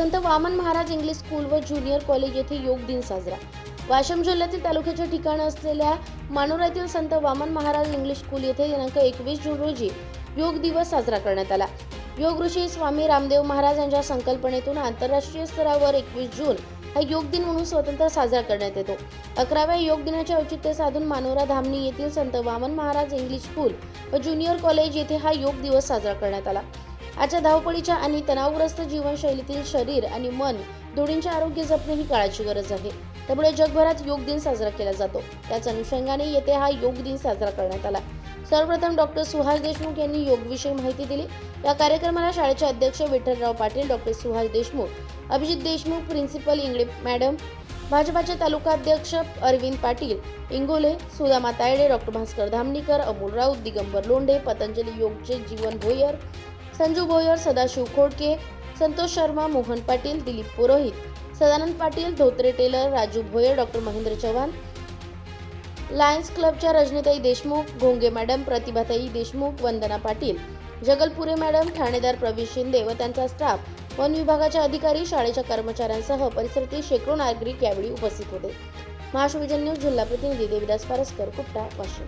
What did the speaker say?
संत Vaman Maharaj English school व junior college येथे योग दिन साजरा. वाशिम जिल्ह्यातील तालुक्याच्या ठिकाण असलेल्या मानोरा येथील संत वामन महाराज इंग्लिश स्कूल येथे दिनांक एकवीस जून रोजी योग दिवस साजरा करण्यात आला. योग ऋषी स्वामी रामदेव महाराज यांच्या संकल्पनेतून आंतरराष्ट्रीय स्तरावर एकवीस जून हा योग दिन म्हणून स्वतंत्र साजरा करण्यात येतो. अकराव्या योग दिनाचे औचित्य साधून मानोरा धामणी येथील संत वामन महाराज इंग्लिश स्कूल व ज्युनियर कॉलेज येथे हा योग दिवस साजरा करण्यात आला. आजच्या धावपळीच्या आणि तणावग्रस्त जीवनशैलीतील शरीर आणि मन दोन्हींचे आरोग्य जपणे ही काळाची गरज आहे. त्यामुळे जगभरात योग दिन साजरा केला जातो. त्याच अनुषंगाने येथे हा योग दिन साजरा करण्यात आला. सर्वप्रथम डॉक्टर सुहास देशमुख यांनी योगविषयी माहिती दिली. या कार्यक्रमाला शाळेचे अध्यक्ष Vitthalrao Patil doctor Suhas Deshmukh Abhijit Deshmukh principal Ingle madam भाजपाचे तालुकाध्यक्ष Arvind Patil Ingole Sudama Tayde doctor Bhaskar Dhamanikar Amol Raut Digambar Londhe Patanjali योगचे Jeevan Bhoyar Sanju Bhoyar Sadashiv Khodke Santosh Sharma Mohan Patil Dilip Purohit Sadanand Patil Dhotre tailor Raju Bhoyar doctor Mahendra Chavan lions क्लबच्या रजनीताई देशमुख घोंगे madam Pratibhatai Deshmukh Vandana Patil Jagalpure madam ठाणेदार प्रवीण शिंदे व त्यांचा staff one विभागाच्या अधिकारी शाळेच्या कर्मचाऱ्यांसह परिसरातील शेकडो नागरिक यावेळी उपस्थित होते. महाशिवजन न्यूज जिल्हा प्रतिनिधी देविदास पारस्कर कुट्टा वाशिम.